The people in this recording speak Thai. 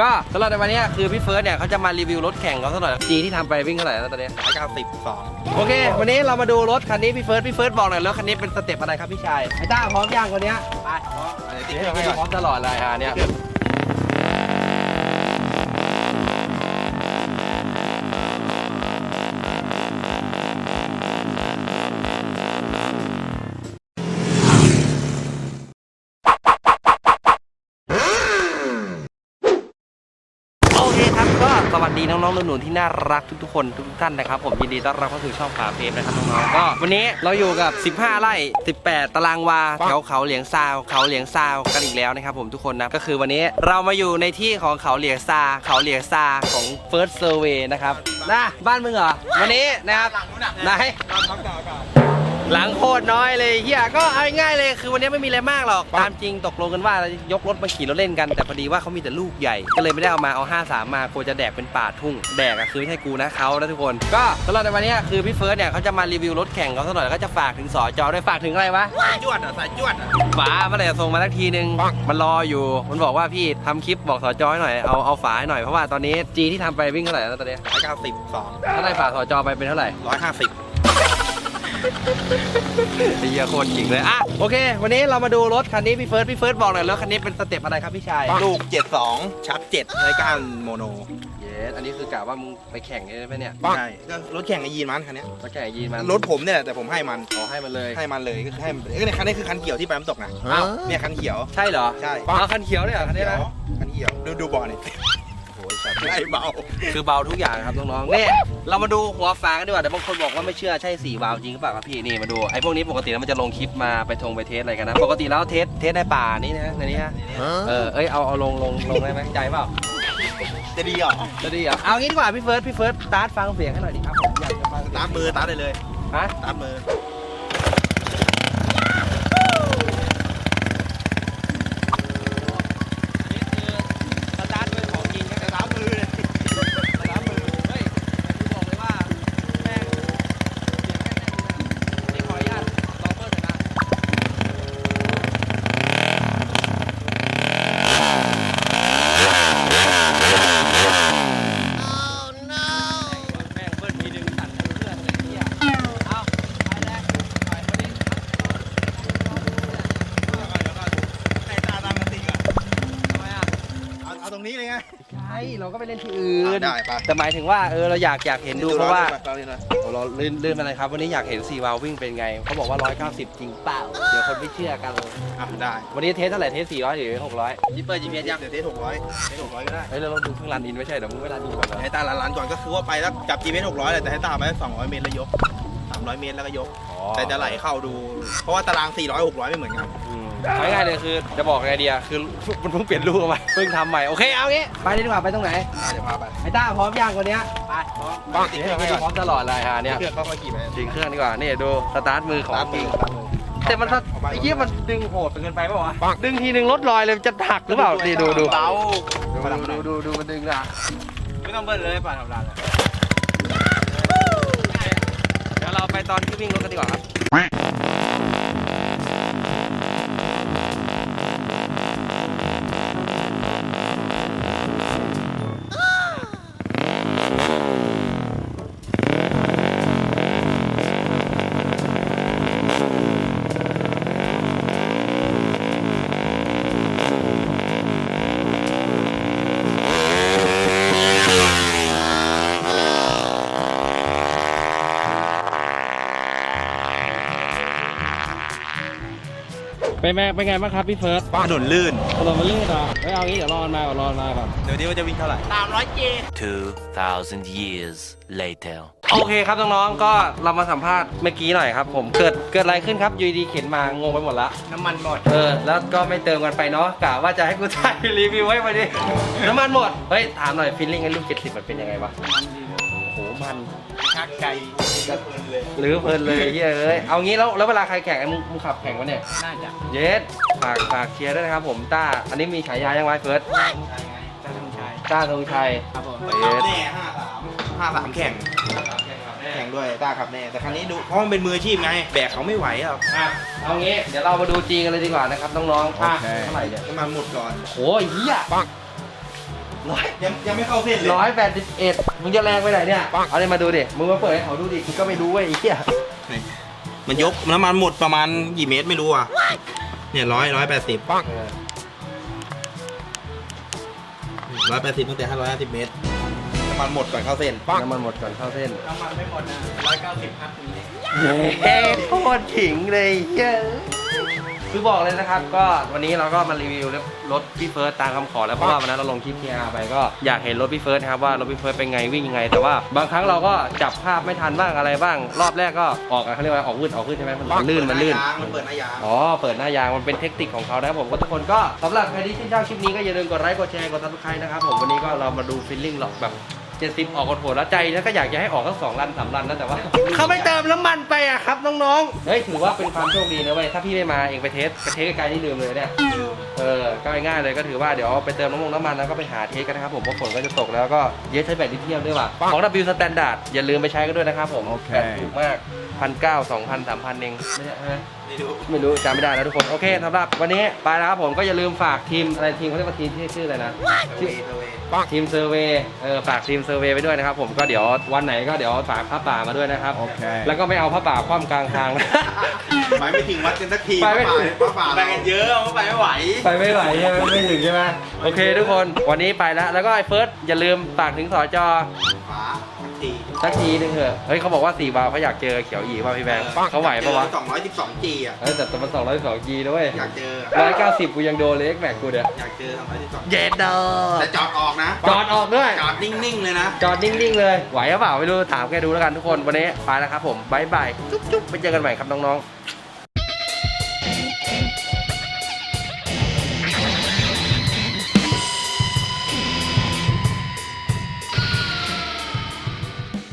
ก็สำหรับในวันนี้คือพี่เฟิร์สเนี่ยเขาจะมารีวิวรถแข่งเขาสักหน่อยจีที่ทำไปวิ่งเท่าไหร่แล้วตอนนี้ร้อยเก้าสิบสองโอเค วันนี้เรามาดูรถคันนี้พี่เฟิร์สพี่เฟิร์สบอกหน่อยรถคันนี้เป็นสเต็ปอะไรครับพี่ชายไอ้ต้าพร้อมย่างวันนี้ไปพร้อมติดเดี๋ยวเครื่องให้ไว้ก่อนพร้อมตลอดเลยฮะเนี่ย ก็สวัสดีน้องๆหนูๆที่น่ารักทุกๆคนทุกๆท่านนะครับผมยินดีต้อนรับเข้าสู่ช่องฝาเพมนะครับน้องๆก็วันนี้เราอยู่กับ 15 ไร่ 18 ตารางวาแถวเขาเหลียงซาวเขาเหลียงซาวกันอีกแล้วนะครับผมทุกคนนะก็คือวันนี้เรามาอยู่ในที่ของเขาเหลียงซาเขาเหลียงซาของ First Survey นะครับนะบ้านมึงเหรอวันนี้นะครับไหน ท้องเก่าเก่าหลังโคตรน้อยเลยเฮียก็เอาง่ายๆเลยคือวันนี้ไม่มีอะไรมากหรอก ตามจริงตกลงกันว่าเราจะยกรถมาขี่รถเล่นกัน แต่พอดีว่าเขามีแต่ลูกใหญ่ ก็เลยไม่ได้เอามาเอา53มากลัวจะแดกเป็นป่าทุ่ง แดกอะคือไม่ใช่กูนะเขานะทุกคน ก็สำหรับในวันนี้คือพี่เฟิร์สเนี่ยเขาจะมารีวิวรถแข่งเขาสักหน่อยแล้วก็จะฝากถึงสอจอด้วยฝากถึงอะไรวะ สายจวดอะสายจวดอะ ฝาเมื่อไหร่จะส่งมาสักทีนึง มันรออยู่ มันบอกว่าพี่ทำคลิปบอกสอจอให้หน่อย เอาเอาฝาให้หน่อย เพราะว่าตอนนี้จีที่ทำไปวิ่งเท่าไหร่แล้วตอนนี้ร้อยเก้าสิบสองถ้าได้ฝากสอจอไปเป็นเท่าไหร่ร้อยห้าสิบ ไอ้เหี้ยโคตรจริงเลยอะโอเค วันนี้เรามาดูรถคันนี้พี่เฟิร์สพี่เฟิร์สบอกหน่อยรถคันนี้เป็นสเต็ปอะไรครับพี่ชายลูกเจ็ดสองชักเจ็ดรายการโมโนเยสอันนี้คือกะว่ามึงไปแข่งใช่ไหมเนี่ยใช่ก็รถแข่งไอยีนมันคันเนี้ยไปแข่งยีนมันรถผมเนี่ยแหละแต่ผมให้มันขอให้มันเลยให้มันเลยก็คือให้มันเอ้ยในคันนี้คือคันเขียวที่ไปน้ำตกนะอ้าวเนี่ยคันเขียว ใช่เหรอใช่ เอาคันเขียวเลยเหรอคันนี้เขียนะวคันเขียวดูดูเบาะนี่โอ้ยสัตว์ไล่เบา คือเบาทุกอย่างครับน้องๆเนี่ย เรามาดูหัวฝากันดีกว่าแต่บางคนบอกว่าไม่เชื่อใช่สีวาล์วจริงหรือเปล่าครับพี่นี่มาดูไอ้พวกนี้ปกติแล้วมันจะลงคลิปมาไปทงไปเทสอะไรกันนะปกติแล้วเทสเทสในป่านี่นะในนี้ฮะเออเอ้ยเอาเอาลงลงลงได้ไหมใจเปล่าจะดีเหรอจะดีเหรอเอางี้ดีกว่าพี่เฟิร์สพี่เฟิร์สสตาร์ทฟังเสียงให้หน่อยดิครับผมอยากจะฟังสตาร์ทมือสตาร์ทได้เลยฮะสตาร์ทมือ นี่คือสตาร์ทมือของจริงนะ สตาร์ทมือเลย สตาร์ทมือเฮ้ยกูบอกเลยว่าแม่งเสียงแม่งแน่นดีนะนี่ขออนุญาตลองเปิดหน่อยนะแม่งเบิ้ลทีนึงสั่นทั้งเครื่องเลยเฮียเอาไปแล้วไปคนนี้ ให้ตาตามกันตีก่อน ทำไมอะ เอาเอาตรงนี้เลยไง ใช่เราก็ไปเล่นที่อื่นได้ปะแต่หมายถึงว่าเออเราอยากอยากเห็นดูเพราะว่าเราเลยนะโอ้เราลื่นลื่นมาเลยครับ วันนี้อยากเห็นซีวาลวิ่งเป็นไงเขาบอกว่า 190 จริงเปล่า เดี๋ยวคนไม่เชื่อกัน อะได้วันนี้เทสเท่าไหร่เทส400หรือ600ยิปเปอร์จีเยังเดี๋ยวเทสหกร้อยเทสหกร้อยก็ได้ เฮ้ยเราเราดูเพิ่งรันอินไม่ใช่เดี๋ยวมึงไม่รันอินก่อนเหรอให้ตาล้านๆก่อนก็คือว่าไปแล้วจับ GPS 600เลยแต่ให้ตาไปสองร้อยเมตรแล้วยกสามร้อยเมตรแล้วก็ยก อ๋อแต่จะไหลเข้าดู เพราะว่าตาราง 400 600 ไม่เหมือนกัน อืม เอาง่ายๆเลยคือจะบอกไงเดียคือมันเพิ่งเปลี่ยนรูปมาเพิ่งทำใหม่โอเคเอางี้ไปเลยดีกว่าไปตรงไหนอะเดี๋ยวพาไปไอ้ต้าพร้อมย่างวันเนี้ยไปพร้อมบ้างติดเครื่องไว้ก่อนพร้อมตลอดเลยฮะเนี่ยเครื่องค่อยๆขี่ไปจริงเครื่องดีกว่านี่ดูสตาร์ทมือของตามจมืริองตามมือแต่มันถ้าไอ้ยี่มันดึงโหดเกินไปเปล่าวะดึงทีนึงรถลอยเลยมันจะหักหรือเปล่านี่ดูดูเบาดูดูดูดูมันดึงนะไม่ต้องเบิ้ลเลยป่ะธรรมดาเลยเดี๋ยวเราไปตอนที่วิ่งรถกันดีกว่าครับ เป็นไงเป็นไงบ้างครับพี่เฟิร์สถนนลื่นถนนมันลื่นเหรอเฮ้ยเอางี้เดี๋ยวรอมันมาก่อนรอมันมาก่อน เดี๋ยวนี้ว่าจะวิ่งเท่าไหร่2,000 years later. โอเคครับน้องๆ ก็เรามาสัมภาษณ์เมื่อกี้หน่อยครับ ผมเกิดเกิดอะไรขึ้นครับอยูดีๆเข็นมางงไปหมดละน้ำมันหมด เออแล้วก็ไม่เติมกันไปเนาะกะว่าจะให้กูถ่ายรีวิวไว้มาดิน้ำมันหมดเฮ้ยถามหน่อยฟีลลิ่งไอ้ลูกเจ็ดสิบมันเป็นยังไงวะโอ้โห มันชักใจก็เพลินเลยหรือเพลินเลยเฮ้ยเอ้ย เอางี้แล้วแล้วเวลาใครแข่งไอ้มึงมึงขับแข่งวะเนี่ย น่าจะ เยสฝากฝากเชียร์ด้วยนะครับผมต้า อันนี้มีฉายายังไงเฟิร์สใช่ไงจะต้องใช้ต้าธงชัยครับผมเย็ดแน่ห้าสามห้าสามแข่ง แข่งด้วยต้าขับแน่ แต่ครั้นี้ดูเพราะมันเป็นมืออาชีพไง แบกเขาไม่ไหวหรอกอะเอางี้ เดี๋ยวเรามาดูจีกันเลยดีกว่านะครับน้องๆอะเท่าไหร่เนี่ยน้ำมันหมดก่อนโอ้ยเฮีย ร้อยยังยังไม่เข้าเส้นเลยร้อยแปดสิบเอ็ดมึงจะแรงไปไหนเนี่ย เอาเลยมาดูดิ มึงมาเปิดให้เขาดูดิกูก็ไม่รู้เว้ยไอ้เหี้ยนี่มันยกน้ำมันหมดประมาณกี่เมตรไม่รู้อะ เนี่ยร้อยร้อยแปดสิบเออร้อยแปดสิบตั้งแต่ห้าร้อยห้าสิบเมตร น้ำมันหมดก่อนเข้าเส้นน้ำมันหมดก่อนเข้าเส้น น้ำมันไม่หมดนะร้อยเก้าสิบครับคุณเย้โคตรถิงเลยเย้ คือบอกเลยนะครับ ก็วันนี้เราก็มารีวิวรถพี่เฟิร์สตามคำขอแล้วเพราะว่าวันนั้นเราลงคลิป PR ไปก็อยากเห็นรถพี่เฟิร์สนะครับว่ารถพี่เฟิร์สเป็นไงวิ่งยังไง แต่ว่าบางครั้งเราก็จับภาพไม่ทันบ้างอะไรบ้าง รอบแรกก็ออกอะเขาเรียกว่าออกวืดออกวืดใช่ไหมมันมันลื่นมันลื่น มันเปิดหน้ายางอ๋อ เปิดหน้ายางมันเป็นเทคนิคของเขานะครับผมก็ทุกคนก็สำหรับใครที่ชื่นชอบคลิปนี้ก็อย่าลืมกดไลค์กดแชร์กดซับสไครต์นะครับผมวันนี้ก็เรามาดูฟิลลิ่งหรอกแบบ เจ็ดสิบออกกดโหดแล้วใจแล้วก็อยากจะให้ออกทั้งสองรันสามรันนะแต่ว่า เขาไม่เติมน้ำมันไปอะครับน้องๆเฮ้ยถือว่าเป็นความโชคดีนะเว้ยถ้าพี่ไม่มาเองไปเทสไปเทสไกลๆนี่ลืมเลยเนี่ยเออก็ง่ายๆเลยก็ถือว่าเดี๋ยวไปเติมน้ำมันน้ำมันแล้วก็ไปหาเทสกันนะครับผมเพราะฝนก็จะตกแล้วก็เยอะใช้แบตลิเธียมด้วยว่ะของ W Standard อย่าลืมไปใช้กันด้วยนะครับผมโอเคแบตถูกมาก พันเก้าสองพันสามพันเองไม่ใช่ไหมนี่ดูไม่รู้จำไม่ได้แล้วทุกคน โอเคสำหรับวันนี้ไปแล้วครับผมก็อย่าลืมฝากทีมอะไรทีมเขาเรียกว่าทีมที่ชื่ออะไรนะเซอร์เวย์เซอร์เวย์ทีมเซอร์เวย์เออฝากทีมเซอร์เวย์ไปด้วยนะครับผมก็เดี๋ยววันไหนก็เดี๋ยวฝากผ้าป่ามาด้วยนะครับ โอเค แล้วก็ไม่เอาผ้าป่าคว่ำกลางทางไปไม่ถึงวัดกันสักทีไปไม่ถึงป้าป่าไปกันเยอะเอาไปไม่ไหว ไปไม่ไหวใช่ไหมไม่ถึงใช่ไหมโอเค ทุกคนวันนี้ไปแล้วแล้วก็ไอ้เฟิร์สอย่าลืมฝากถึงสจฝาสัก ทีสักทีหนึงเถอะเฮ้ยเขาบอกว่าสี่วาล์วเขาอยากเจอเขียวอีป่ะพี่แบงค์เขาไหวปะวะสองร้อยสิบสองจีอะเออแต่แต่มันสองร้อยสองจีด้วยอยากเจอร้อยเก้าสิบกูยังโดนเลยเอ็กแม็กกูเดี๋ยวอยากเจอสองร้อยสิบสองเย็ดดอแต่จอดออกนะจอดออกด้วยจอดนิ่งๆเลยนะจอดนิ่งๆเลยไหวหรือเปล่าไม่รู้ถามแกดูแล้วกันทุกคนวันนี้ไปแล้วครับผมบายบายจุ๊บๆไปเจอกันใหม่ครับน้องๆ